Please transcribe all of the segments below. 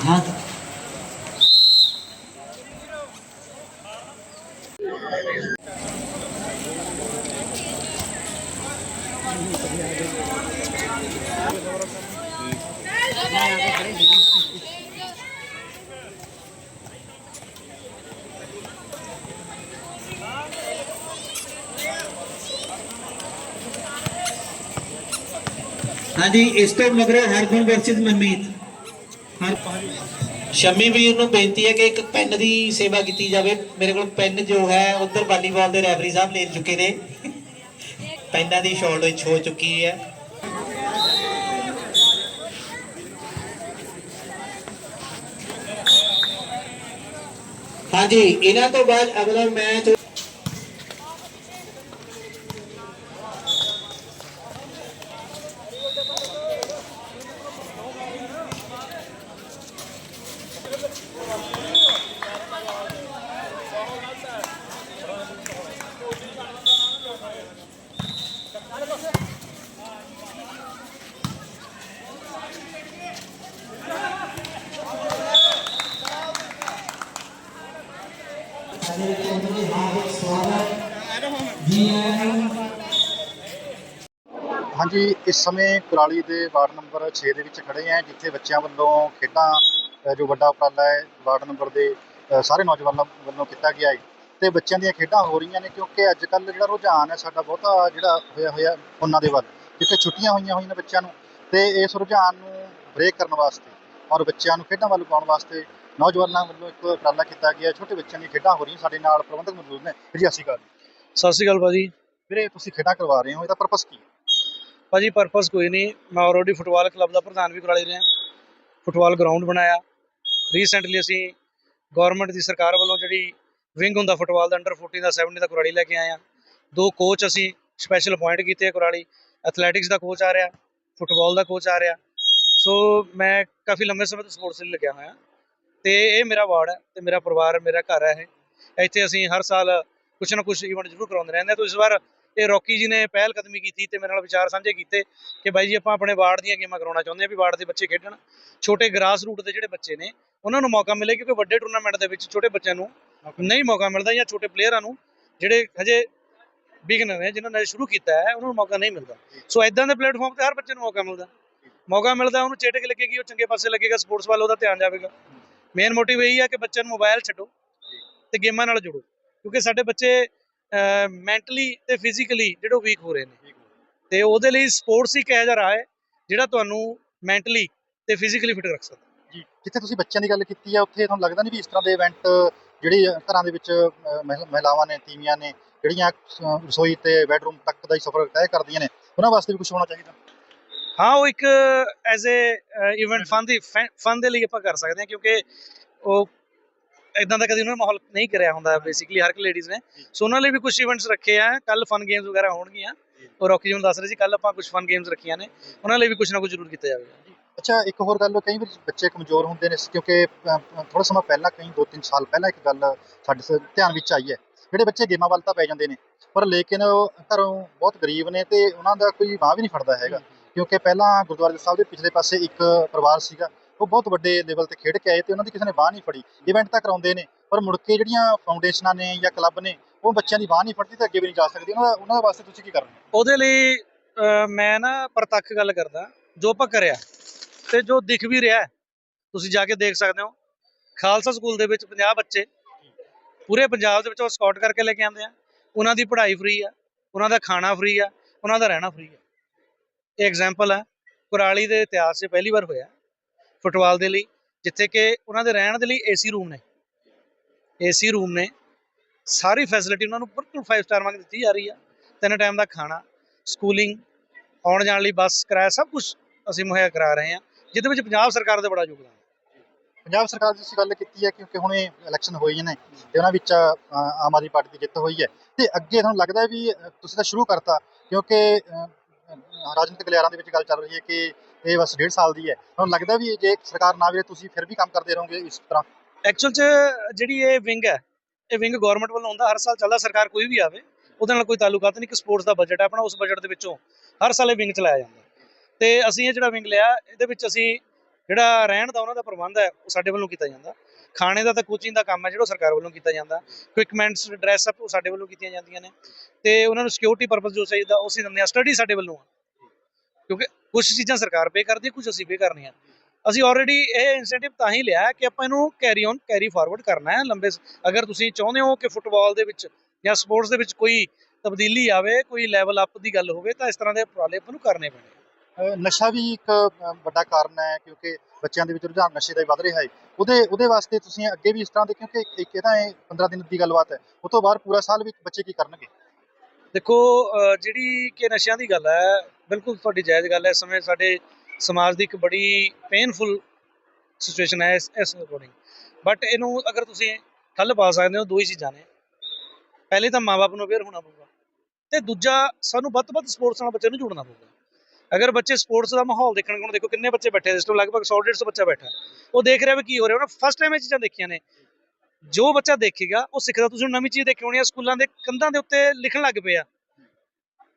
ਹਾਂ ਹਾਂਜੀ ਇਸ ਤੋਂ ਮਗਰੋਂ ਹਰਗੁਣ ਵਰਸਸ ਮਨਮੀਤ ਹਰ ਸ਼ਮੀ ਵੀਰ ਨੂੰ ਬੇਨਤੀ ਹੈ ਕਿ ਇੱਕ ਪੈਨ ਦੀ ਸੇਵਾ ਕੀਤੀ ਜਾਵੇ। ਮੇਰੇ ਕੋਲ ਪੈਨ ਜੋ ਹੈ, ਉਧਰ ਵਾਲੀਬਾਲ ਦੇ ਰੈਫਰੀ ਸਾਹਿਬ ਲੈ ਚੁੱਕੇ ਨੇ। ਪੈਨਾਂ ਦੀ ਸ਼ਾਰਟੇਜ ਹੋ ਚੁੱਕੀ ਹੈ। ਹਾਂਜੀ, ਇਹਨਾਂ ਤੋਂ ਬਾਅਦ ਅਗਲਾ ਮੈਚ ਹਾਂਜੀ, ਇਸ ਸਮੇਂ ਕੁਰਾਲੀ ਦੇ ਵਾਰਡ ਨੰਬਰ 6 ਦੇ ਵਿੱਚ ਖੜੇ ਹਾਂ, ਜਿੱਥੇ ਬੱਚਿਆਂ ਵੱਲੋਂ ਖੇਡਾਂ ਜੋ ਵੱਡਾ ਉਪਰਾਲਾ ਹੈ, ਵਾਰਡ ਨੰਬਰ ਦੇ ਸਾਰੇ ਨੌਜਵਾਨਾਂ ਵੱਲੋਂ ਕੀਤਾ ਗਿਆ ਹੈ। ਤੇ ਬੱਚਿਆਂ ਦੀਆਂ ਖੇਡਾਂ ਹੋ ਰਹੀਆਂ ਨੇ, ਕਿਉਂਕਿ ਅੱਜ ਕੱਲ੍ਹ ਜਿਹੜਾ ਰੁਝਾਨ ਹੈ, ਸਾਡਾ ਬਹੁਤਾ ਜਿਹੜਾ ਹੋਇਆ ਹੋਇਆ ਉਹਨਾਂ ਦੇ ਵੱਲ। ਜਿੱਥੇ ਛੁੱਟੀਆਂ ਹੋਈਆਂ ਹੋਈਆਂ ਨੇ ਬੱਚਿਆਂ ਨੂੰ, ਤੇ ਇਸ ਰੁਝਾਨ ਨੂੰ ਬ੍ਰੇਕ ਕਰਨ ਵਾਸਤੇ ਔਰ ਬੱਚਿਆਂ ਨੂੰ ਖੇਡਾਂ ਵੱਲ ਪਾਉਣ ਵਾਸਤੇ ਨੌਜਵਾਨਾਂ ਵੱਲੋਂ ਇੱਕ ਉਪਰਾਲਾ ਕੀਤਾ ਗਿਆ ਛੋਟੇ ਬੱਚਿਆਂ ਦੀਆਂ ਖੇਡਾਂ ਹੋ ਰਹੀਆਂ ਸਾਡੇ ਨਾਲ ਪ੍ਰਬੰਧਕ ਮੌਜੂਦ ਨੇ। ਜੀ ਅਸੀਂ ਗੱਲ ਸਤਿ ਸ਼੍ਰੀ ਅਕਾਲ ਭਾਜੀ। ਵੀਰੇ ਤੁਸੀਂ ਖੇਡਾਂ ਕਰਵਾ ਰਹੇ ਹੋ ਇਹਦਾ ਪਰਪਸ ਕੀ ਹੈ? ਭਾਜੀ ਪਰਪਸ ਕੋਈ ਨਹੀਂ। ਮੈਂ ਆਲਰੇਡੀ ਫੁੱਟਬਾਲ ਕਲੱਬ ਦਾ ਪ੍ਰਧਾਨ ਵੀ ਕਰਾਲੀ ਰਿਹਾ। ਫੁੱਟਬਾਲ ਗਰਾਊਂਡ ਬਣਾਇਆ। ਰੀਸੈਂਟਲੀ ਅਸੀਂ ਗਵਰਨਮੈਂਟ ਦੀ ਸਰਕਾਰ ਵੱਲੋਂ ਜਿਹੜੀ ਵਿੰਗ ਹੁੰਦਾ ਫੁੱਟਬਾਲ ਦਾ ਅੰਡਰ 14 ਦਾ 17 ਦਾ ਕੁਰਾਲੀ ਲੈ ਕੇ ਆਏ ਆ ਦੋ ਕੋਚ ਅਸੀਂ ਸਪੈਸ਼ਲ ਅਪਾਇੰਟ ਕੀਤੇ ਆ ਕੁਰਾਲੀ। ਐਥਲੈਟਿਕਸ ਦਾ ਕੋਚ ਆ ਰਿਹਾ ਫੁੱਟਬਾਲ ਦਾ ਕੋਚ ਆ ਰਿਹਾ। ਸੋ ਮੈਂ ਕਾਫੀ ਲੰਬੇ ਸਮੇਂ ਤੋਂ ਸਪੋਰਟਸ ਲਈ ਲੱਗਿਆ ਹੋਇਆ। ਤੇ ਇਹ ਮੇਰਾ ਵਾਰਡ ਹੈ ਤੇ ਮੇਰਾ ਪਰਿਵਾਰ ਮੇਰਾ ਘਰ ਹੈ ਇਹ। ਇੱਥੇ ਅਸੀਂ ਹਰ ਸਾਲ ਕੁਛ ਨਾ ਕੁਛ ਇਵੈਂਟ ਜ਼ਰੂਰ ਕਰਾਉਂਦੇ ਰਹਿੰਦੇ ਹਾਂ ਤੋਂ ਇਸ ਵਾਰ ਇਹ ਰੌਕੀ ਜੀ ਨੇ ਪਹਿਲ ਕਦਮੀ ਕੀਤੀ ਤੇ ਮੇਰੇ ਨਾਲ ਵਿਚਾਰ ਸਾਂਝੇ ਕੀਤੇ ਕਿ ਬਾਈ ਜੀ ਆਪਾਂ ਆਪਣੇ ਵਾਰਡ ਦੀਆਂ ਗੇਮਾਂ ਕਰਾਉਣਾ ਚਾਹੁੰਦੇ ਹਾਂ ਵੀ ਵਾਰਡ ਦੇ ਬੱਚੇ ਖੇਡਣ। ਛੋਟੇ ਗ੍ਰਾਸ ਰੂਟ ਦੇ ਜਿਹੜੇ ਬੱਚੇ ਨੇ ਉਹਨਾਂ ਨੂੰ ਮੌਕਾ ਮਿਲੇ ਕਿਉਂਕਿ ਵੱਡੇ ਟੂਰਨਾਮੈਂਟ ਦੇ ਵਿੱਚ ਛੋਟੇ ਬੱਚਿਆਂ ਨੂੰ ਨਹੀਂ ਮੌਕਾ ਮਿਲਦਾ ਜਾਂ ਛੋਟੇ ਪਲੇਅਰਾਂ ਨੂੰ ਜਿਹੜੇ ਹਜੇ ਬਿਗਨਰ ਨੇ ਜਿਨ੍ਹਾਂ ਨੇ ਸ਼ੁਰੂ ਕੀਤਾ ਹੈ ਉਹਨਾਂ ਨੂੰ ਮੌਕਾ ਨਹੀਂ ਮਿਲਦਾ। ਸੋ ਇਦਾਂ ਦੇ ਪਲੇਟਫਾਰਮ ਤੇ ਹਰ ਬੱਚੇ ਨੂੰ ਮੌਕਾ ਮਿਲਦਾ। ਮੌਕਾ ਮਿਲਦਾ ਉਹਨੂੰ ਚੇਟਕ ਲੱਗੇਗੀ ਉਹ ਚੰਗੇ ਪਾਸੇ ਲੱਗੇਗਾ ਸਪੋਰਟਸ ਵੱਲ ਉਹਦਾ ਧਿਆਨ ਜਾਵੇਗਾ। ਮੇਨ ਮੋਟਿਵ ਇਹੀ ਹੈ ਕਿ ਬੱਚਿਆਂ ਨੂੰ ਮੋਬਾਈਲ ਛੱਡੋ ਤੇ ਗੇਮਾਂ ਨਾਲ ਜੁੜੋ ਕਿਉਂਕਿ ਸਾਡੇ ਬੱਚੇ ਮੈਂਟਲੀ ਤੇ ਫਿਜ਼ੀਕਲੀ ਜਿਹੜੇ ਵੀਕ ਹੋ ਰਹੇ ਨੇ। ਤੇ ਉਹਦੇ ਲਈ ਸਪੋਰਟਸ ਹੀ ਕਿਹਾ ਜਾ ਰਿਹਾ ਹੈ ਜਿਹੜਾ ਤੁਹਾਨੂੰ ਮੈਂਟਲੀ ਤੇ ਫਿਜ਼ੀਕਲੀ ਫਿਟ ਰੱਖ ਸਕਦਾ। ਜੀ। ਜਿੱਥੇ ਤੁਸੀਂ ਬੱਚਿਆਂ ਦੀ ਗੱਲ ਕੀਤੀ ਹੈ ਉੱਥੇ ਤੁਹਾਨੂੰ ਲੱਗਦਾ ਨਹੀਂ ਵੀ ਇਸ ਤਰ੍ਹਾਂ ਦੇ ਇਵੈਂਟ ਜਿਹੜੀ ਘਰਾਂ ਦੇ ਵਿੱਚ ਮਹਿਲਾਵਾਂ ਨੇ ਤੀਵੀਆਂ ਨੇ ਜਿਹੜੀਆਂ ਰਸੋਈ ਤੇ ਬੈਡਰੂਮ ਤੱਕ ਦਾ ਹੀ ਸਫ਼ਰ ਤੈਅ ਕਰਦੀਆਂ ਨੇ ਉਹਨਾਂ ਵਾਸਤੇ ਵੀ ਕੁਝ ਹੋਣਾ ਚਾਹੀਦਾ? ਹਾਂ ਉਹ ਇੱਕ ਐਜ਼ ਅ ਇਵੈਂਟ ਫਨ ਦੀ ਫਨ ਦੇ ਲਈ ਆਪਾਂ ਕਰ ਸਕਦੇ ਹਾਂ ਕਿਉਂਕਿ ਉਹ ਇਦਾਂ ਦਾ ਕਦੀ ਉਹਨਾਂ ਨੇ ਮਾਹੌਲ ਨਹੀਂ ਕਰਿਆ ਹੁੰਦਾ ਬੇਸਿਕਲੀ ਹਰ ਇੱਕ ਲੇਡੀਜ਼ ਨੇ। ਸੋ ਉਹਨਾਂ ਲਈ ਵੀ ਕੁਝ ਇਵੈਂਟਸ ਰੱਖੇ ਆ ਕੱਲ ਫਨ ਗੇਮਸ ਵਗੈਰਾ ਹੋਣਗੀਆਂ। ਉਹ ਰੌਕੀ ਜੀ ਨੂੰ ਦੱਸ ਰਹੇ ਸੀ ਕੱਲ ਆਪਾਂ ਕੁਝ ਫਨ ਗੇਮਸ ਰੱਖੀਆਂ ਨੇ। ਉਹਨਾਂ ਲਈ ਵੀ ਕੁਝ ਨਾ ਕੁਝ ਜ਼ਰੂਰ ਕੀਤਾ ਜਾਵੇਗਾ। ਅੱਛਾ ਇੱਕ ਹੋਰ ਗੱਲ ਕਈ ਵਾਰ ਬੱਚੇ ਕਮਜ਼ੋਰ ਹੁੰਦੇ ਨੇ ਕਿਉਂਕਿ ਥੋੜਾ ਸਮਾਂ ਪਹਿਲਾਂ ਕਈ 2-3 ਸਾਲ ਪਹਿਲਾਂ ਇੱਕ ਗੱਲ ਸਾਡੇ ਧਿਆਨ ਵਿੱਚ ਆਈ ਹੈ। ਜਿਹੜੇ ਬੱਚੇ ਗੇਮਾਂ ਵੱਲ ਤਾਂ ਪੈ ਜਾਂਦੇ ਨੇ ਪਰ ਲੇਕਿਨ ਉਹ ਘਰੋਂ ਬਹੁਤ ਗਰੀਬ ਨੇ ਤੇ ਉਹਨਾਂ ਦਾ ਕੋਈ ਬਾਹ ਵੀ ਨਹੀਂ ਫੜਦਾ ਹੈਗਾ। ਕਿਉਂਕਿ ਪਹਿਲਾਂ ਗੁਰਦੁਆਰਾ ਸਾਹਿਬ ਦੇ ਪਿਛਲੇ ਪਾਸੇ ਇੱਕ ਪਰਿਵਾਰ ਸੀਗਾ, ਉਹ ਬਹੁਤ ਵੱਡੇ ਲੈਵਲ ਤੇ ਖੇਡ ਕੇ ਆਏ ਤੇ ਉਹਨਾਂ ਦੀ ਕਿਸੇ ਨੇ ਬਾਹ ਨਹੀਂ ਫੜੀ। ਇਵੈਂਟ ਤਾਂ ਕਰਾਉਂਦੇ ਨੇ, ਪਰ ਮੁੜ ਕੇ ਜਿਹੜੀਆਂ ਫਾਊਂਡੇਸ਼ਨਾਂ ਨੇ ਜਾਂ ਕਲੱਬ ਨੇ, ਉਹ ਬੱਚਿਆਂ ਦੀ ਬਾਹ ਨਹੀਂ ਫੜਦੀ ਤੇ ਅੱਗੇ ਵੀ ਨਹੀਂ ਜਾ ਸਕਦੀ। ਉਹਨਾਂ ਦਾ, ਉਹਨਾਂ ਦੇ ਵਾਸਤੇ ਤੁਸੀਂ ਕੀ ਕਰਨਾ? ਉਹਦੇ ਲਈ ਮੈਂ ਨਾ ਪ੍ਰਤੱਖ ਗੱਲ ਕਰਦਾ, ਜੋ ਆਪਾਂ ਕਰਿਆ ਤੇ ਜੋ ਦਿਖ ਵੀ ਰਿਹਾ, ਤੁਸੀਂ ਜਾ ਕੇ ਦੇਖ ਸਕਦੇ ਹੋ। ਖਾਲਸਾ ਸਕੂਲ ਦੇ ਵਿੱਚ 50 ਬੱਚੇ, ਪੂਰੇ ਪੰਜਾਬ ਦੇ ਵਿੱਚ ਉਹ ਸਕਾਊਟ ਕਰਕੇ ਲੈ ਕੇ ਆਉਂਦੇ ਆ। ਉਹਨਾਂ ਦੀ ਪੜ੍ਹਾਈ ਫ੍ਰੀ ਆ, ਉਹਨਾਂ ਦਾ ਖਾਣਾ ਫ੍ਰੀ ਆ, ਉਹਨਾਂ ਦਾ ਰਹਿਣਾ ਫ੍ਰੀ ਆ। ਇਹ ਐਗਜ਼ਾਮਪਲ ਹੈ ਕੁਰਾਲੀ ਦੇ ਇਤਿਹਾਸ 'ਚ ਪਹਿਲੀ ਵਾਰ ਹੋਇਆ। ਫੁੱਟਬਾਲ ਦੇ ਲਈ, ਜਿੱਥੇ ਕਿ ਉਹਨਾਂ ਦੇ ਰਹਿਣ ਦੇ ਲਈ ਏਸੀ ਰੂਮ ਨੇ। ਏਸੀ ਰੂਮ ਨੇ। ਸਾਰੀ ਫੈਸਿਲਿਟੀ ਉਹਨਾਂ ਨੂੰ ਬਿਲਕੁਲ 5 ਸਟਾਰ ਵਾਂਗ ਦਿੱਤੀ ਜਾ ਰਹੀ ਆ। ਤਿੰਨ ਟਾਈਮ ਦਾ ਖਾਣਾ ਸਕੂਲਿੰਗ ਆਉਣ ਜਾਣ ਲਈ ਬੱਸ, ਕਿਰਾਇਆ ਸਭ ਕੁਝ ਅਸੀਂ ਮੁਹੱਈਆ ਕਰਾ ਰਹੇ ਹਾਂ ਜਿਹਦੇ ਵਿੱਚ ਪੰਜਾਬ ਸਰਕਾਰ ਦਾ ਬੜਾ ਯੋਗਦਾਨ ਪੰਜਾਬ ਸਰਕਾਰ ਦੀ ਤੁਸੀਂ ਗੱਲ ਕੀਤੀ ਹੈ ਕਿਉਂਕਿ ਹੁਣ ਇਹ ਇਲੈਕਸ਼ਨ ਹੋਏ ਨੇ ਤੇ ਉਹਨਾਂ ਵਿੱਚ ਆਮ ਆਦਮੀ ਪਾਰਟੀ ਦੀ ਜਿੱਤ ਹੋਈ ਹੈ। ਤੇ ਅੱਗੇ ਤੁਹਾਨੂੰ ਲੱਗਦਾ ਵੀ ਤੁਸੀਂ ਤਾਂ ਸ਼ੁਰੂ ਕਰਤਾ, ਕਿਉਂਕਿ ਰਾਜਨੀਤਿਕ ਲਿਆਰਾਂ ਦੇ ਵਿੱਚ ਗੱਲ ਚੱਲ ਰਹੀ ਹੈ ਕਿ ਇਹ ਬਸ ਡੇਢ ਸਾਲ ਦੀ ਹੈ। ਤੁਹਾਨੂੰ ਲੱਗਦਾ ਵੀ ਜੇ ਸਰਕਾਰ ਨਾ ਵੀ ਤੁਸੀਂ ਫਿਰ ਵੀ ਕੰਮ ਕਰਦੇ ਰਹੋਗੇ ਇਸ ਤਰ੍ਹਾਂ? ਐਕਚੁਅਲ 'ਚ ਜਿਹੜੀ ਇਹ ਵਿੰਗ ਹੈ, ਇਹ ਵਿੰਗ ਗਵਰਨਮੈਂਟ ਵੱਲੋਂ ਹੁੰਦਾ, ਹਰ ਸਾਲ ਚੱਲਦਾ, ਸਰਕਾਰ ਕੋਈ ਵੀ ਆਵੇ, ਉਹਦੇ ਨਾਲ ਕੋਈ ਤਾਲੁਕਾਤ ਨਹੀਂ ਕਿ ਸਪੋਰਟਸ ਦਾ ਬਜਟ ਹੈ, ਆਪਣਾ ਉਸ ਬਜਟ ਦੇ ਵਿੱਚੋਂ ਹਰ ਸਾਲ ਇਹ ਵਿੰਗ ਚਲਾਇਆ ਜਾਂਦਾ। ਤੇ ਅਸੀਂ ਇਹ ਜਿਹੜਾ ਵਿੰਗ ਲਿਆ, ਇਹਦੇ ਵਿੱਚ ਅਸੀਂ ਜਿਹੜਾ ਰਹਿਣ ਦਾ ਉਹਨਾਂ ਦਾ ਪ੍ਰਬੰਧ ਹੈ, ਉਹ ਸਾਡੇ ਵੱਲੋਂ ਕੀਤਾ ਜਾਂਦਾ। ਖਾਣੇ ਦਾ ਤਾਂ ਕੋਚਿੰਗ ਦਾ ਕੰਮ ਹੈ, ਜਿਹੜਾ ਉਹ ਸਰਕਾਰ ਵੱਲੋਂ ਕੀਤਾ ਜਾਂਦਾ। ਇਕਵਿਪਮੈਂਟਸ ਡਰੈਸ ਅਪ ਉਹ ਸਾਡੇ ਵੱਲੋਂ ਕੀਤੀਆਂ ਜਾਂਦੀਆਂ ਨੇ। ਤੇ ਉਹਨਾਂ ਨੂੰ ਸਿਕਿਉਰਿਟੀ ਪਰਪਸ ਜੋ ਚਾਹੀਦਾ, ਉਹ ਅਸੀਂ ਦਿੰਦੇ ਹਾਂ। ਸਟੱਡੀ ਸਾਡੇ ਵੱਲੋਂ ਆ। ਕਿਉਂਕਿ ਕੁਝ ਚੀਜ਼ਾਂ ਸਰਕਾਰ ਪੇ ਕਰਦੀ ਕੁਝ ਅਸੀਂ ਪੇ ਕਰਨੀਆਂ। ਅਸੀਂ ਆਲਰੇਡੀ ਇਹ ਇਨਸੈਂਟਿਵ ਤਾਂ ਹੀ ਲਿਆ ਕਿ ਆਪਾਂ ਇਹਨੂੰ ਕੈਰੀ ਔਨ ਕੈਰੀ ਫਾਰਵਰਡ ਕਰਨਾ ਹੈ ਲੰਬੇ ਅਗਰ ਤੁਸੀਂ ਚਾਹੁੰਦੇ ਹੋ ਕਿ ਫੁੱਟਬਾਲ ਦੇ ਵਿੱਚ ਜਾਂ ਸਪੋਰਟਸ ਦੇ ਵਿੱਚ ਕੋਈ ਤਬਦੀਲੀ ਆਵੇ, ਕੋਈ ਲੈਵਲ ਅਪ ਦੀ ਗੱਲ ਹੋਵੇ, ਤਾਂ ਇਸ ਤਰ੍ਹਾਂ ਦੇ ਉਪਰਾਲੇ ਆਪਾਂ ਨੂੰ ਕਰਨੇ ਪੈਣੇ। ਨਸ਼ਾ ਵੀ ਇੱਕ ਵੱਡਾ ਕਾਰਨ ਹੈ ਕਿਉਂਕਿ ਬੱਚਿਆਂ ਦੇ ਵਿੱਚ ਰੁਝਾਨ ਨਸ਼ੇ ਦਾ ਹੀ ਵੱਧ ਰਿਹਾ ਹੈ। ਉਹਦੇ ਉਹਦੇ ਵਾਸਤੇ ਤੁਸੀਂ ਅੱਗੇ ਵੀ ਇਸ ਤਰ੍ਹਾਂ ਦੇ ਕਿਉਂਕਿ ਇੱਕ ਇਹਦਾ ਇਹ 15 ਦਿਨ ਦੀ ਗੱਲਬਾਤ ਹੈ। ਉਸ ਤੋਂ ਬਾਅਦ ਪੂਰਾ ਸਾਲ ਵਿੱਚ ਬੱਚੇ ਕੀ ਕਰਨਗੇ? ਦੇਖੋ ਜਿਹੜੀ ਕਿ ਨਸ਼ਿਆਂ ਦੀ ਗੱਲ ਹੈ, ਬਿਲਕੁਲ ਤੁਹਾਡੀ ਜਾਇਜ਼ ਗੱਲ ਹੈ। ਇਸ ਸਮੇਂ ਸਾਡੇ ਸਮਾਜ ਦੀ ਇੱਕ ਬੜੀ ਪੇਨਫੁਲ ਸਿਚੁਏਸ਼ਨ ਹੈ ਇਸ ਇਸ ਅਕੋਰਡਿੰਗ ਬਟ ਇਹਨੂੰ ਅਗਰ ਤੁਸੀਂ ਠੱਲ ਪਾ ਸਕਦੇ ਹੋ, ਦੋ ਹੀ ਚੀਜ਼ਾਂ ਨੇ। ਪਹਿਲੇ ਤਾਂ ਮਾਪੇ ਨੂੰ ਅਵੇਅਰ ਹੋਣਾ ਪਊਗਾ ਤੇ ਦੂਜਾ, ਸਾਨੂੰ ਵੱਧ ਤੋਂ ਵੱਧ ਸਪੋਰਟਸ ਨਾਲ ਬੱਚੇ ਨੂੰ ਜੋੜਨਾ ਪਊਗਾ। ਅਗਰ ਬੱਚੇ ਸਪੋਰਟਸ ਦਾ ਮਾਹੌਲ ਦੇਖਣ ਹੁਣ ਦੇਖੋ ਕਿੰਨੇ ਬੱਚੇ ਬੈਠੇ ਇਸ ਤੋਂ ਲਗਭਗ 100 150 ਬੱਚਾ ਬੈਠਾ। ਉਹ ਦੇਖ ਰਿਹਾ ਵੀ ਕੀ ਹੋ ਰਿਹਾ, ਉਹਨੇ ਫਸਟ ਟਾਈਮ ਇਹ ਚੀਜ਼ਾਂ ਦੇਖੀਆਂ ਨੇ। ਜੋ ਬੱਚਾ ਦੇਖੇਗਾ, ਉਹ ਸਿੱਖਦਾ। ਤੁਸੀਂ ਨਵੀਂ ਚੀਜ਼ ਦੇਖੀ ਆ, ਸਕੂਲਾਂ ਦੇ ਕੰਧਾਂ ਦੇ ਉੱਤੇ ਲਿਖਣ ਲੱਗ ਪਏ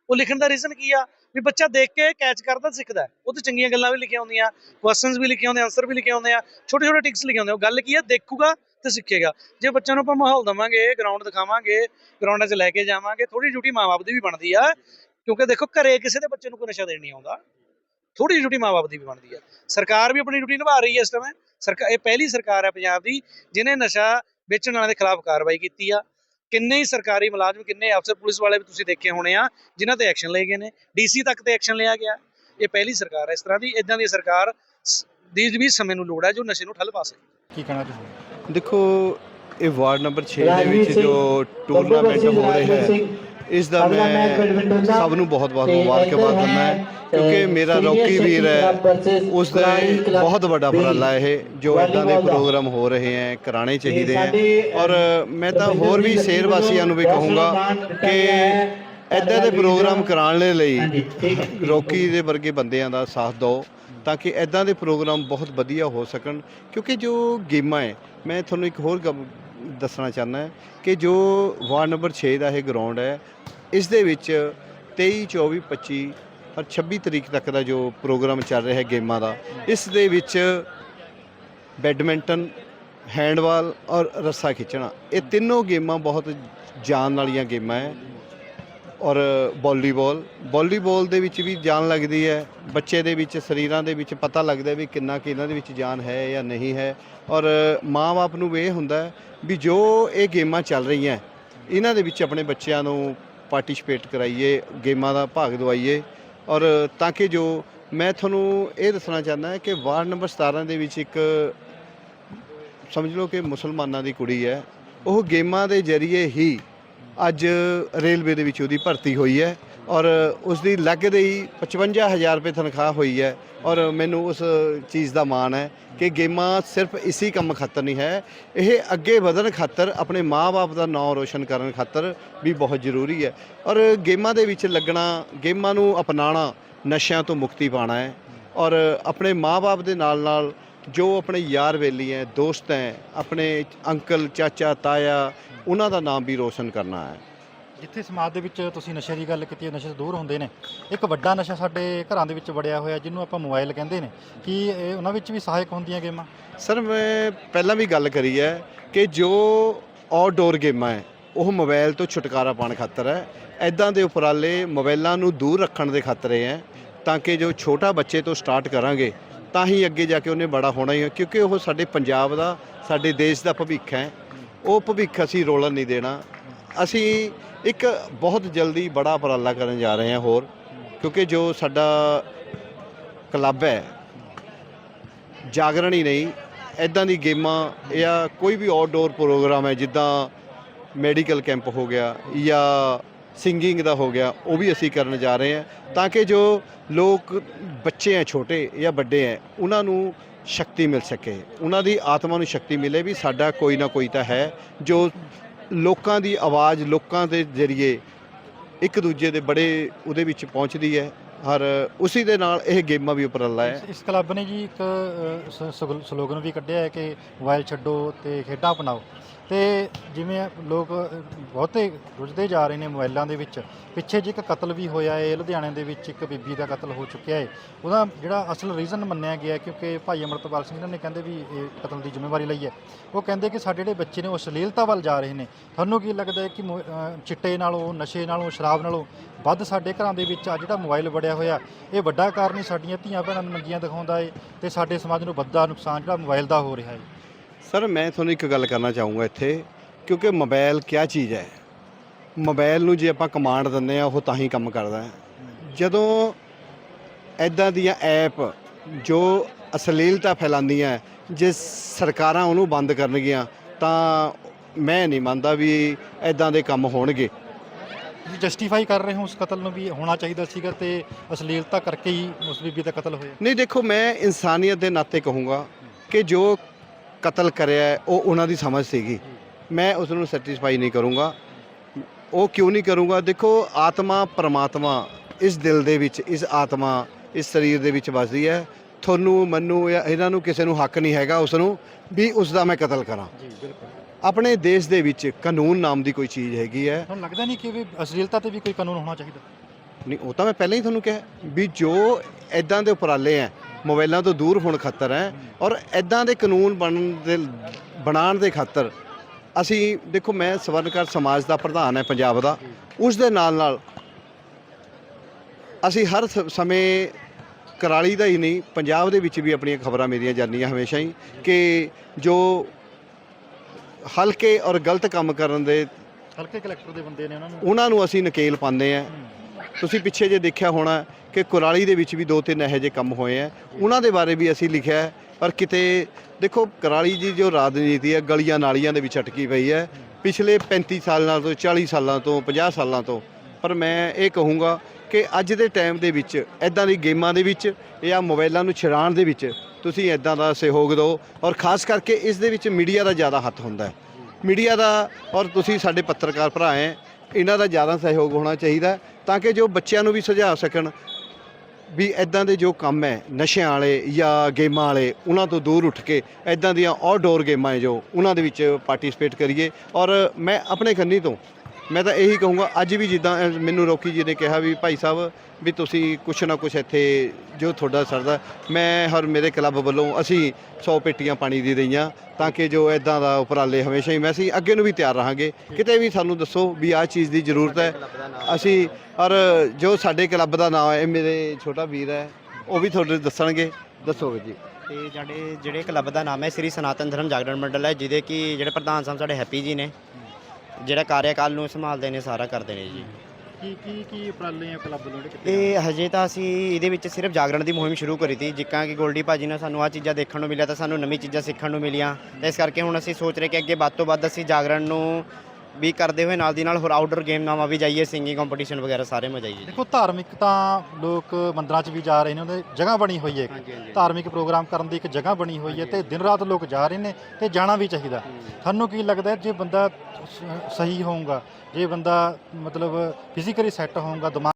ਉਹ ਲਿਖਣ ਦਾ ਰੀਜ਼ਨ ਕੀ ਆ? ਵੀ ਬੱਚਾ ਦੇਖ ਕੇ ਕੈਚ ਕਰਦਾ, ਸਿੱਖਦਾ। ਉਹ ਤੇ ਚੰਗੀਆਂ ਗੱਲਾਂ ਵੀ ਲਿਖੀਆਂ ਹੁੰਦੀਆਂ ਕੁਐਸਚਨਸ ਵੀ ਲਿਖੇ ਹੁੰਦੇ ਆਨਸਰ ਵੀ ਲਿਖੇ ਹੁੰਦੇ ਆ ਛੋਟੇ ਛੋਟੇ ਟਿਕਸ ਲਿਖੇ ਹੁੰਦੇ ਉਹ ਗੱਲ ਕੀ ਆ? ਦੇਖੂਗਾ ਤੇ ਸਿੱਖੇਗਾ। ਜੇ ਬੱਚਿਆਂ ਨੂੰ ਆਪਾਂ ਮਾਹੌਲ ਦਵਾਂਗੇ ਗਰਾਊਂਡ ਦਿਖਾਵਾਂਗੇ ਗਰਾਊਂਡਾਂ 'ਚ ਲੈ ਕੇ ਜਾਵਾਂਗੇ ਥੋੜੀ ਡਿਊਟੀ ਮਾਪੇ ਦੀ ਵੀ ਬਣਦੀ ਆ। ਕਿਉਂਕਿ ਦੇਖੋ ਘਰੇ ਕਿਸੇ ਦੇ ਬੱਚੇ ਨੂੰ ਕੋਈ ਨਸ਼ਾ ਦੇਣ ਨਹੀਂ ਆਉਂਦਾ। ਥੋੜੀ ਡਿਊਟੀ ਮਾਪੇ ਦੀ ਵੀ ਬਣਦੀ ਆ। ਸਰਕਾਰ ਵੀ ਆਪਣੀ ਡਿਊਟੀ ਨਿਭਾ ਰਹੀ ਹੈ ਇਸ ਟਾਈਮ ਸਰਕਾਰ ਇਹ ਪਹਿਲੀ ਸਰਕਾਰ ਹੈ ਪੰਜਾਬ ਦੀ ਜਿਨੇ ਨਸ਼ਾ ਵੇਚਣ ਵਾਲਿਆਂ ਦੇ ਖਿਲਾਫ ਕਾਰਵਾਈ ਕੀਤੀ ਆ। ਕਿੰਨੇ ਹੀ ਸਰਕਾਰੀ ਮੁਲਾਜ਼ਮ ਕਿੰਨੇ ਅਫਸਰ ਪੁਲਿਸ ਵਾਲੇ ਵੀ ਤੁਸੀਂ ਦੇਖੇ ਹੋਣੇ ਆ ਜਿਨ੍ਹਾਂ ਤੇ ਐਕਸ਼ਨ ਲਏ ਗਏ ਨੇ। ਡੀਸੀ ਤੱਕ ਤੇ ਐਕਸ਼ਨ ਲਿਆ ਗਿਆ। ਇਹ ਪਹਿਲੀ ਸਰਕਾਰ ਹੈ ਇਸ ਤਰ੍ਹਾਂ ਦੀ ਇਦਾਂ ਦੀ ਸਰਕਾਰ ਦੀ ਵੀ ਸਮੇਂ ਨੂੰ ਲੋੜ ਹੈ ਜੋ ਨਸ਼ੇ ਨੂੰ ਠੱਲ ਪਾ ਸਕੇ। ਕੀ ਕਹਿਣਾ ਤੁਸੀਂ? ਦੇਖੋ ਇਹ ਵਾਰਡ ਨੰਬਰ 6 ਦੇ ਵਿੱਚ ਜੋ ਟੂਰਨਾਮੈਂਟ ਹੋ ਰਿਹਾ ਹੈ ਇਸ ਦਾ ਮੈਂ ਸਭ ਨੂੰ ਬਹੁਤ-ਬਹੁਤ ਮੁਬਾਰਕਬਾਦ ਦਿੰਦਾ ਹੈ ਕਿਉਂਕਿ ਮੇਰਾ ਰੌਕੀ ਵੀਰ ਹੈ ਉਸ ਦਾ ਬਹੁਤ ਵੱਡਾ ਉਪਰਾਲਾ ਹੈ ਇਹ ਜੋ ਇਦਾਂ ਦੇ ਪ੍ਰੋਗਰਾਮ ਹੋ ਰਹੇ ਹੈ ਕਰਾਣੇ ਚਾਹੀਦੇ ਹੈ। ਔਰ ਮੈਂ ਤਾਂ ਹੋਰ ਵੀ ਸ਼ਹਿਰ ਵਾਸੀਆਂ ਨੂੰ ਵੀ ਕਹੂੰਗਾ ਕਿ ਇਦਾਂ ਦੇ ਪ੍ਰੋਗਰਾਮ ਕਰਾਉਣ ਲਈ ਰੌਕੀ ਦੇ ਵਰਗੇ ਬੰਦਿਆਂ ਦਾ ਸਾਥ ਦਿਓ ਤਾਂ ਕਿ ਇਦਾਂ ਦੇ ਪ੍ਰੋਗਰਾਮ ਬਹੁਤ ਵਧੀਆ ਹੋ ਸਕਣ ਕਿਉਂਕਿ ਜੋ ਗੇਮਾਂ ਹੈ ਮੈਂ ਤੁਹਾਨੂੰ ਇੱਕ ਹੋਰ ਦੱਸਣਾ ਚਾਹੁੰਦਾ ਕਿ ਜੋ ਵਾਰਡ ਨੰਬਰ 6 ਦਾ ਇਹ ਗਰਾਊਂਡ ਹੈ, ਇਸ ਦੇ ਵਿੱਚ 23 24 25 ਔਰ 26 ਤਰੀਕ ਤੱਕ ਦਾ ਜੋ ਪ੍ਰੋਗਰਾਮ ਚੱਲ ਰਿਹਾ ਹੈ ਗੇਮਾਂ ਦਾ, ਇਸ ਦੇ ਵਿੱਚ ਬੈਡਮਿੰਟਨ, ਹੈਂਡਬਾਲ ਔਰ ਰੱਸਾ ਖਿੱਚਣਾ, ਇਹ ਤਿੰਨੋਂ ਗੇਮਾਂ ਬਹੁਤ ਜਾਨ ਵਾਲੀਆਂ ਗੇਮਾਂ ਹੈ। ਔਰ ਵਾਲੀਬਾਲ ਵਾਲੀਬਾਲ ਦੇ ਵਿੱਚ ਵੀ ਜਾਨ ਲੱਗਦੀ ਹੈ। ਬੱਚੇ ਦੇ ਵਿੱਚ, ਸਰੀਰਾਂ ਦੇ ਵਿੱਚ ਪਤਾ ਲੱਗਦਾ ਵੀ ਕਿੰਨਾ ਕਿ ਇਹਨਾਂ ਦੇ ਵਿੱਚ ਜਾਨ ਹੈ ਜਾਂ ਨਹੀਂ ਹੈ। ਔਰ ਮਾਂ-ਬਾਪ ਨੂੰ ਵੀ ਇਹ ਹੁੰਦਾ ਵੀ ਜੋ ਇਹ ਗੇਮਾਂ ਚੱਲ ਰਹੀਆਂ, ਇਹਨਾਂ ਦੇ ਵਿੱਚ ਆਪਣੇ ਬੱਚਿਆਂ ਨੂੰ ਪਾਰਟਿਸਿਪੇਟ ਕਰਾਈਏ, ਗੇਮਾਂ ਦਾ ਭਾਗ ਦਵਾਈਏ। ਔਰ ਤਾਂ ਕਿ ਜੋ, ਮੈਂ ਤੁਹਾਨੂੰ ਇਹ ਦੱਸਣਾ ਚਾਹੁੰਦਾ ਕਿ ਵਾਰਡ ਨੰਬਰ 17 ਦੇ ਵਿੱਚ ਇੱਕ, ਸਮਝ ਲਓ ਕਿ ਮੁਸਲਮਾਨਾਂ ਦੀ ਕੁੜੀ ਹੈ, ਉਹ ਗੇਮਾਂ ਦੇ ਜ਼ਰੀਏ ਹੀ ਅੱਜ ਰੇਲਵੇ ਦੇ ਵਿੱਚ ਉਹਦੀ ਭਰਤੀ ਹੋਈ ਹੈ ਔਰ ਉਸ ਦੀ ਲੱਗ ਦੀ 55000 ਰੁਪਏ ਤਨਖਾਹ ਹੋਈ ਹੈ ਔਰ ਮੈਨੂੰ ਉਸ ਚੀਜ਼ ਦਾ ਮਾਣ ਹੈ ਕਿ ਗੇਮਾਂ ਸਿਰਫ ਇਸੀ ਕੰਮ ਖਾਤਰ ਨਹੀਂ ਹੈ, ਇਹ ਅੱਗੇ ਵਧਣ ਖਾਤਰ, ਆਪਣੇ ਮਾਪੇ ਦਾ ਨਾਮ ਰੋਸ਼ਨ ਕਰਨ ਖਾਤਰ ਵੀ ਬਹੁਤ ਜ਼ਰੂਰੀ ਹੈ। ਔਰ ਗੇਮਾਂ ਦੇ ਵਿੱਚ ਲੱਗਣਾ, ਗੇਮਾਂ ਨੂੰ ਅਪਣਾਉਣਾ, ਨਸ਼ਿਆਂ ਤੋਂ ਮੁਕਤੀ ਪਾਣਾ ਹੈ। ਔਰ ਆਪਣੇ ਮਾਪੇ ਦੇ ਨਾਲ ਨਾਲ ਜੋ ਆਪਣੇ ਯਾਰ ਬੇਲੀ ਹੈ, ਦੋਸਤ ਹੈ, ਆਪਣੇ ਅੰਕਲ, ਚਾਚਾ, ਤਾਇਆ ਉਹਨਾਂ ਦਾ ਨਾਮ ਵੀ ਰੋਸ਼ਨ ਕਰਨਾ ਹੈ। ਜਿੱਥੇ ਸਮਾਜ ਦੇ ਵਿੱਚ ਤੁਸੀਂ ਨਸ਼ੇ ਦੀ ਗੱਲ ਕੀਤੀ ਹੈ ਨਸ਼ੇ ਤੋਂ ਦੂਰ ਹੁੰਦੇ ਨੇ। ਇੱਕ ਵੱਡਾ ਨਸ਼ਾ ਸਾਡੇ ਘਰਾਂ ਦੇ ਵਿੱਚ ਵੜਿਆ ਹੋਇਆ ਜਿਹਨੂੰ ਆਪਾਂ ਮੋਬਾਈਲ ਕਹਿੰਦੇ ਨੇ। ਕੀ ਇਹ ਉਹਨਾਂ ਵਿੱਚ ਵੀ ਸਹਾਇਕ ਹੁੰਦੀਆਂ ਗੇਮਾਂ? ਸਰ ਮੈਂ ਪਹਿਲਾਂ ਵੀ ਗੱਲ ਕਰੀ ਹੈ ਕਿ ਜੋ ਆਊਟਡੋਰ ਗੇਮਾਂ ਹੈ ਉਹ ਮੋਬਾਈਲ ਤੋਂ ਛੁਟਕਾਰਾ ਪਾਉਣ ਖਾਤਰ ਹੈ। ਐਦਾਂ ਦੇ ਉਪਰਾਲੇ ਮੋਬਾਈਲਾਂ ਨੂੰ ਦੂਰ ਰੱਖਣ ਦੇ ਖਾਤਰ ਹੈ ਤਾਂ ਕਿ ਜੋ ਛੋਟਾ ਬੱਚੇ ਤੋਂ ਸਟਾਰਟ ਕਰਾਂਗੇ ਤਾਂ ਹੀ ਅੱਗੇ ਜਾ ਕੇ ਉਹਨੇ ਬੜਾ ਹੋਣਾ ਹੀ ਹੈ। ਕਿਉਂਕਿ ਉਹ ਸਾਡੇ ਪੰਜਾਬ ਦਾ ਸਾਡੇ ਦੇਸ਼ ਦਾ ਭਵਿੱਖ ਹੈ। ਉਹ ਭਵਿੱਖ ਅਸੀਂ ਰੋਲਣ ਨਹੀਂ ਦੇਣਾ। ਅਸੀਂ ਇੱਕ ਬਹੁਤ ਜਲਦੀ ਬੜਾ ਉਪਰਾਲਾ ਕਰਨ ਜਾ ਰਹੇ ਹਾਂ ਹੋਰ, ਕਿਉਂਕਿ ਜੋ ਸਾਡਾ ਕਲੱਬ ਹੈ, ਜਾਗਰਣ ਹੀ ਨਹੀਂ ਐਦਾਂ ਦੀ ਗੇਮਾਂ ਜਾਂ ਕੋਈ ਵੀ ਆਊਟਡੋਰ ਪ੍ਰੋਗਰਾਮ ਹੈ, ਜਿੱਦਾਂ ਮੈਡੀਕਲ ਕੈਂਪ ਹੋ ਗਿਆ ਜਾਂ ਸਿੰਗਿੰਗ ਦਾ ਹੋ ਗਿਆ, ਉਹ ਵੀ ਅਸੀਂ ਕਰਨ ਜਾ ਰਹੇ ਹਾਂ ਤਾਂ ਕਿ ਜੋ ਲੋਕ ਬੱਚੇ ਹੈ, ਛੋਟੇ ਜਾਂ ਵੱਡੇ ਹੈ, ਉਹਨਾਂ ਨੂੰ ਸ਼ਕਤੀ ਮਿਲ ਸਕੇ। ਉਹਨਾਂ ਦੀ ਆਤਮਾ ਨੂੰ ਸ਼ਕਤੀ ਮਿਲੇ ਵੀ ਸਾਡਾ ਕੋਈ ਨਾ ਕੋਈ ਤਾਂ ਹੈ, ਜੋ ਲੋਕਾਂ ਦੀ ਆਵਾਜ਼ ਲੋਕਾਂ ਦੇ ਜ਼ਰੀਏ ਇੱਕ ਦੂਜੇ ਦੇ ਬੜੇ ਉਹਦੇ ਵਿੱਚ ਪਹੁੰਚਦੀ ਹੈ। ਔਰ ਉਸੇ ਦੇ ਨਾਲ ਇਹ ਗੇਮਾਂ ਵੀ ਉਪਰਾਲਾ ਹੈ। ਇਸ- ਕਲੱਬ ਨੇ ਜੀ ਇੱਕ ਸਲੋਗਨ ਵੀ ਕੱਢਿਆ ਹੈ ਕਿ ਮੋਬਾਈਲ ਛੱਡੋ ਤੇ ਖੇਡਾਂ ਅਪਣਾਓ। ਤੇ ਜਿਵੇਂ ਲੋਕ ਬਹੁਤੇ ਰੁੱਝਦੇ ਜਾ ਰਹੇ ਨੇ ਮੋਬਾਈਲਾਂ ਦੇ ਵਿੱਚ, ਪਿੱਛੇ ਜੇ ਇੱਕ ਕਤਲ ਵੀ ਹੋਇਆ ਹੈ ਲੁਧਿਆਣੇ ਦੇ ਵਿੱਚ ਇੱਕ ਬੀਬੀ ਦਾ ਕਤਲ ਹੋ ਚੁੱਕਿਆ ਹੈ ਉਹਦਾ ਜਿਹੜਾ ਅਸਲ ਰੀਜ਼ਨ ਮੰਨਿਆ ਗਿਆ ਕਿਉਂਕਿ ਭਾਈ ਅਮਰਤਪਾਲ ਸਿੰਘ ਨੇ ਕਹਿੰਦੇ ਵੀ ਇਹ ਕਤਲ ਦੀ ਜ਼ਿੰਮੇਵਾਰੀ ਲਈ ਹੈ ਉਹ ਕਹਿੰਦੇ ਕਿ ਸਾਡੇ ਜਿਹੜੇ ਬੱਚੇ ਨੇ ਉਹ ਅਸ਼ਲੀਲਤਾ ਵੱਲ ਜਾ ਰਹੇ ਨੇ। ਤੁਹਾਨੂੰ ਕੀ ਲੱਗਦਾ ਹੈ ਕਿ ਮੋ- ਚਿੱਟੇ ਨਾਲੋਂ, ਨਸ਼ੇ ਨਾਲੋਂ, ਸ਼ਰਾਬ ਨਾਲੋਂ ਵੱਧ ਸਾਡੇ ਘਰਾਂ ਦੇ ਵਿੱਚ ਆ ਜਿਹੜਾ ਮੋਬਾਈਲ ਵੜਿਆ ਹੋਇਆ, ਇਹ ਵੱਡਾ ਕਾਰਨ ਹੀ ਸਾਡੀਆਂ ਧੀਆਂ ਭੈਣਾਂ ਨੂੰ ਨੰਗੀਆਂ ਦਿਖਾਉਂਦਾ ਹੈ ਤੇ ਸਾਡੇ ਸਮਾਜ ਨੂੰ ਵੱਡਾ ਨੁਕਸਾਨ ਜਿਹੜਾ ਮੋਬਾਈਲ ਦਾ ਹੋ ਰਿਹਾ ਹੈ ਸਰ ਮੈਂ ਤੁਹਾਨੂੰ ਇੱਕ ਗੱਲ ਕਰਨਾ ਚਾਹੂੰਗਾ ਇੱਥੇ ਕਿਉਂਕਿ ਮੋਬਾਈਲ ਕਿਆ ਚੀਜ਼ ਹੈ? ਮੋਬਾਈਲ ਨੂੰ ਜੇ ਆਪਾਂ ਕਮਾਂਡ ਦਿੰਦੇ ਆ ਉਹ ਤਾਂ ਹੀ ਕੰਮ ਕਰਦਾ ਹੈ। ਜਦੋਂ ਐਦਾਂ ਦੀਆਂ ਐਪ ਜੋ ਅਸ਼ਲੀਲਤਾ ਫੈਲਾਉਂਦੀਆਂ ਜੇ ਸਰਕਾਰਾਂ ਉਹਨੂੰ ਬੰਦ ਕਰਨਗੀਆਂ ਤਾਂ ਮੈਂ ਨਹੀਂ ਮੰਨਦਾ ਵੀ ਐਦਾਂ ਦੇ ਕੰਮ ਹੋਣਗੇ। ਜਸਟੀਫਾਈ ਕਰ ਰਹੇ ਹੋ ਉਸ ਕਤਲ ਨੂੰ ਵੀ ਹੋਣਾ ਚਾਹੀਦਾ ਸੀਗਾ ਤੇ ਅਸ਼ਲੀਲਤਾ ਕਰਕੇ ਹੀ ਉਸ ਬੀਬੀ ਦਾ ਕਤਲ ਹੋਇਆ? ਨਹੀਂ ਦੇਖੋ ਮੈਂ ਇਨਸਾਨੀਅਤ ਦੇ ਨਾਤੇ ਕਹੂੰਗਾ ਕਿ ਜੋ ਕਤਲ ਕਰਿਆ ਉਹ ਉਹਨਾਂ ਦੀ ਸਮਝ ਸੀਗੀ। ਮੈਂ ਉਸ ਨੂੰ ਸੈਟੀਸਫਾਈ ਨਹੀਂ ਕਰੂੰਗਾ। ਉਹ ਕਿਉਂ ਨਹੀਂ ਕਰੂੰਗਾ? ਦੇਖੋ ਆਤਮਾ ਪਰਮਾਤਮਾ ਇਸ ਦਿਲ ਦੇ ਵਿੱਚ ਇਸ ਆਤਮਾ ਇਸ ਸਰੀਰ ਦੇ ਵਿੱਚ ਵਸਦੀ ਹੈ। ਤੁਹਾਨੂੰ ਮੈਨੂੰ ਜਾਂ ਇਹਨਾਂ ਨੂੰ ਕਿਸੇ ਨੂੰ ਹੱਕ ਨਹੀਂ ਹੈਗਾ ਉਸ ਨੂੰ ਵੀ ਉਸ ਦਾ ਮੈਂ ਕਤਲ ਕਰਾਂ। ਜੀ ਬਿਲਕੁਲ। ਆਪਣੇ ਦੇਸ਼ ਦੇ ਵਿੱਚ ਕਾਨੂੰਨ ਨਾਮ ਦੀ ਕੋਈ ਚੀਜ਼ ਹੈਗੀ ਹੈ। ਤੁਹਾਨੂੰ ਲੱਗਦਾ ਨਹੀਂ ਕਿ ਵੀ ਅਸ਼ਲੀਲਤਾ ਤੇ ਵੀ ਕੋਈ ਕਾਨੂੰਨ ਹੋਣਾ ਚਾਹੀਦਾ? ਨਹੀਂ ਉਹ ਤਾਂ ਮੈਂ ਪਹਿਲਾਂ ਹੀ ਤੁਹਾਨੂੰ ਕਿਹਾ ਵੀ ਜੋ ਐਦਾਂ ਦੇ ਉਪਰਾਲੇ ਹੈ ਮੋਬਾਈਲਾਂ ਤੋਂ ਦੂਰ ਹੋਣ ਖਾਤਰ ਹੈ ਔਰ ਐਦਾਂ ਦੇ ਕਾਨੂੰਨ ਬਣਨ ਦੇ ਬਣਾਉਣ ਦੇ ਖਾਤਰ ਅਸੀਂ ਦੇਖੋ ਮੈਂ ਸਵਰਨਕਾਰ ਸਮਾਜ ਦਾ ਪ੍ਰਧਾਨ ਹੈ ਪੰਜਾਬ ਦਾ ਉਸ ਦੇ ਨਾਲ ਨਾਲ ਅਸੀਂ ਹਰ ਸਮੇਂ ਕਰਾਲੀ ਦਾ ਹੀ ਨਹੀਂ ਪੰਜਾਬ ਦੇ ਵਿੱਚ ਵੀ ਆਪਣੀਆਂ ਖਬਰਾਂ ਮੇਰੀਆਂ ਜਾਂਦੀਆਂ ਹਮੇਸ਼ਾ ਹੀ ਕਿ ਜੋ ਹਲਕੇ ਔਰ ਗਲਤ ਕੰਮ ਕਰਨ ਦੇ ਹਲਕੇ ਕਲੈਕਟਰ ਦੇ ਬੰਦੇ ਨੇ ਉਹਨਾਂ ਨੂੰ। ਉਹਨਾਂ ਨੂੰ ਅਸੀਂ ਨਕੇਲ ਪਾਉਂਦੇ ਆ ਤੁਸੀਂ ਪਿੱਛੇ ਜੇ ਦੇਖਿਆ ਹੋਣਾ ਕਿ ਕੁਰਾਲੀ ਦੇ ਵਿੱਚ ਵੀ ਦੋ ਤਿੰਨ ਇਹੋ ਜਿਹੇ ਕੰਮ ਹੋਏ ਆ। ਉਹਨਾਂ ਦੇ ਬਾਰੇ ਵੀ ਅਸੀਂ ਲਿਖਿਆ ਹੈ, ਪਰ ਕਿਤੇ ਦੇਖੋ, ਕੁਰਾਲੀ ਦੀ ਜੋ ਰਾਜਨੀਤੀ ਹੈ, ਗਲੀਆਂ ਨਾਲੀਆਂ ਦੇ ਵਿੱਚ ਅਟਕੀ ਪਈ ਹੈ। ਪਿਛਲੇ 35 ਸਾਲਾਂ ਤੋਂ 40 ਸਾਲਾਂ ਤੋਂ 50 ਸਾਲਾਂ ਤੋਂ, ਪਰ ਮੈਂ ਇਹ ਕਹੂੰਗਾ ਕਿ ਅੱਜ ਦੇ ਟਾਈਮ ਦੇ ਵਿੱਚ ਐਦਾਂ ਦੀ ਗੇਮਾਂ ਦੇ ਵਿੱਚ ਜਾਂ ਮੋਬਾਈਲਾਂ ਨੂੰ ਛਡਾਉਣ ਦੇ ਵਿੱਚ ਤੁਸੀਂ ਐਦਾਂ ਦਾ ਸਹਿਯੋਗ ਦਿਓ ਔਰ ਖਾਸ ਕਰਕੇ ਇਸ ਦੇ ਵਿੱਚ ਮੀਡੀਆ ਦਾ ਜ਼ਿਆਦਾ ਹੱਥ ਹੁੰਦਾ ਹੈ। ਮੀਡੀਆ ਦਾ ਔਰ ਤੁਸੀਂ ਸਾਡੇ ਪੱਤਰਕਾਰ ਭਰਾ ਹੈ, ਇਹਨਾਂ ਦਾ ਜ਼ਿਆਦਾ ਸਹਿਯੋਗ ਹੋਣਾ ਚਾਹੀਦਾ ਤਾਂ ਕਿ ਜੋ ਬੱਚਿਆਂ ਨੂੰ ਵੀ ਸੁਝਾ ਸਕਣ ਵੀ ਐਦਾਂ ਦੇ ਜੋ ਕੰਮ ਹੈ, ਨਸ਼ਿਆਂ ਵਾਲੇ ਜਾਂ ਗੇਮਾਂ ਵਾਲੇ, ਉਹਨਾਂ ਤੋਂ ਦੂਰ ਉੱਠ ਕੇ ਐਦਾਂ ਦੀਆਂ ਆਊਟਡੋਰ ਗੇਮਾਂ ਹੈ ਜੋ ਉਹਨਾਂ ਦੇ ਵਿੱਚ ਪਾਰਟਿਸਿਪੇਟ ਕਰੀਏ। ਔਰ ਮੈਂ ਆਪਣੇ ਕੰਨੀ ਤੋਂ ਮੈਂ ਤਾਂ ਇਹੀ ਕਹੂੰਗਾ, ਅੱਜ ਵੀ ਜਿੱਦਾਂ ਮੈਨੂੰ ਰੋਕੀ ਜੀ ਨੇ ਕਿਹਾ ਵੀ ਭਾਈ ਸਾਹਿਬ ਵੀ ਤੁਸੀਂ ਕੁਛ ਨਾ ਕੁਛ ਇੱਥੇ ਜੋ ਤੁਹਾਡਾ ਸਰਦਾ ਮੈਂ ਹਰ ਮੇਰੇ ਕਲੱਬ ਵੱਲੋਂ ਅਸੀਂ 100 ਪੇਟੀਆਂ ਪਾਣੀ ਦੀ ਰਹੀਆਂ ਤਾਂ ਕਿ ਜੋ ਐਦਾਂ ਦਾ ਉਪਰਾਲੇ ਹਮੇਸ਼ਾ ਹੀ ਮੈਂ ਅਸੀਂ ਅੱਗੇ ਨੂੰ ਵੀ ਤਿਆਰ ਰਹਾਂਗੇ। ਕਿਤੇ ਵੀ ਸਾਨੂੰ ਦੱਸੋ ਵੀ ਆਹ ਚੀਜ਼ ਦੀ ਜ਼ਰੂਰਤ ਹੈ। ਅਸੀਂ ਔਰ ਜੋ ਸਾਡੇ ਕਲੱਬ ਦਾ ਨਾਮ ਹੈ ਮੇਰੇ ਛੋਟਾ ਵੀਰ ਹੈ, ਉਹ ਵੀ ਤੁਹਾਡੇ ਦੱਸਣਗੇ। ਦੱਸੋ ਵੀਰ ਜੀ। ਤੇ ਸਾਡੇ ਜਿਹੜੇ ਕਲੱਬ ਦਾ ਨਾਮ ਹੈ, ਸ੍ਰੀ ਸਨਾਤਨ ਧਰਮ ਜਾਗਰਣ ਮੰਡਲ ਹੈ, ਜਿਹਦੇ ਕਿ ਜਿਹੜੇ ਪ੍ਰਧਾਨ ਸਾਹਿਬ ਸਾਡੇ ਹੈਪੀ ਜੀ ਨੇ ਜਿਹੜਾ ਕਾਰਿਆਕਾਲ ਨੂੰ ਸੰਭਾਲਦੇ ਨੇ ਸਾਰਾ ਕਰਦੇ ਨੇ ਜੀ। ਕੀ ਕੀ ਕੀ ਉਪਰਾਲੇ ਆ ਕਲੱਬ ਵੱਲੋਂ ਕੀਤੇ ਇਹ ਹਜੇ ਤਾਂ ਅਸੀਂ ਇਹਦੇ ਵਿੱਚ ਸਿਰਫ ਜਾਗਰਣ ਦੀ ਮੁਹਿੰਮ ਸ਼ੁਰੂ ਕਰੀ ਤੀ। ਜਿੱਕਾਂ ਕਿ ਗੋਲਡੀ ਭਾਜੀ ਨੇ ਸਾਨੂੰ ਆ ਚੀਜ਼ਾਂ ਦੇਖਣ ਨੂੰ ਮਿਲਿਆ ਤਾਂ ਸਾਨੂੰ ਨਵੀਂ ਚੀਜ਼ਾਂ ਸਿੱਖਣ ਨੂੰ ਮਿਲੀਆਂ। ਤੇ ਇਸ ਕਰਕੇ ਹੁਣ ਅਸੀਂ ਸੋਚ ਰਹੇ ਕਿ ਅੱਗੇ ਵੱਧ ਤੋਂ ਵੱਧ ਅਸੀਂ ਜਾਗਰਣ ਨੂੰ ਵੀ ਕਰਦੇ ਹੋਏ ਨਾਲ ਦੀ ਨਾਲ ਹੋਰ ਆਊਟਡੋਰ ਗੇਮ ਨਾਮਾਂ ਵੀ ਜਾਈਏ ਸਿੰਗਿੰਗ ਕੰਪੀਟੀਸ਼ਨ ਵਗੈਰਾ ਸਾਰੇ ਮੈਂ ਜਾਈਏ ਦੇਖੋ ਧਾਰਮਿਕ ਤਾਂ ਲੋਕ ਮੰਦਰਾਂ 'ਚ ਵੀ ਜਾ ਰਹੇ ਨੇ ਉਹਦੇ ਜਗ੍ਹਾ ਬਣੀ ਹੋਈ ਹੈ ਇੱਕ। ਧਾਰਮਿਕ ਪ੍ਰੋਗਰਾਮ ਕਰਨ ਦੀ ਇੱਕ ਜਗ੍ਹਾ ਬਣੀ ਹੋਈ ਹੈ ਤੇ ਦਿਨ ਰਾਤ ਲੋਕ ਜਾ ਰਹੇ ਨੇ ਤੇ ਜਾਣਾ ਵੀ ਚਾਹੀਦਾ। ਤੁਹਾਨੂੰ ਕੀ ਲੱਗਦਾ ਹੈ ਜੇ ਬੰਦਾ ਸ- ਸਹੀ ਹੋਊਗਾ ਜੇ ਬੰਦਾ ਮਤਲਬ ਫਿਜ਼ੀਕਲੀ ਸੈੱਟ ਹੋਊਗਾ ਦਿਮਾਗ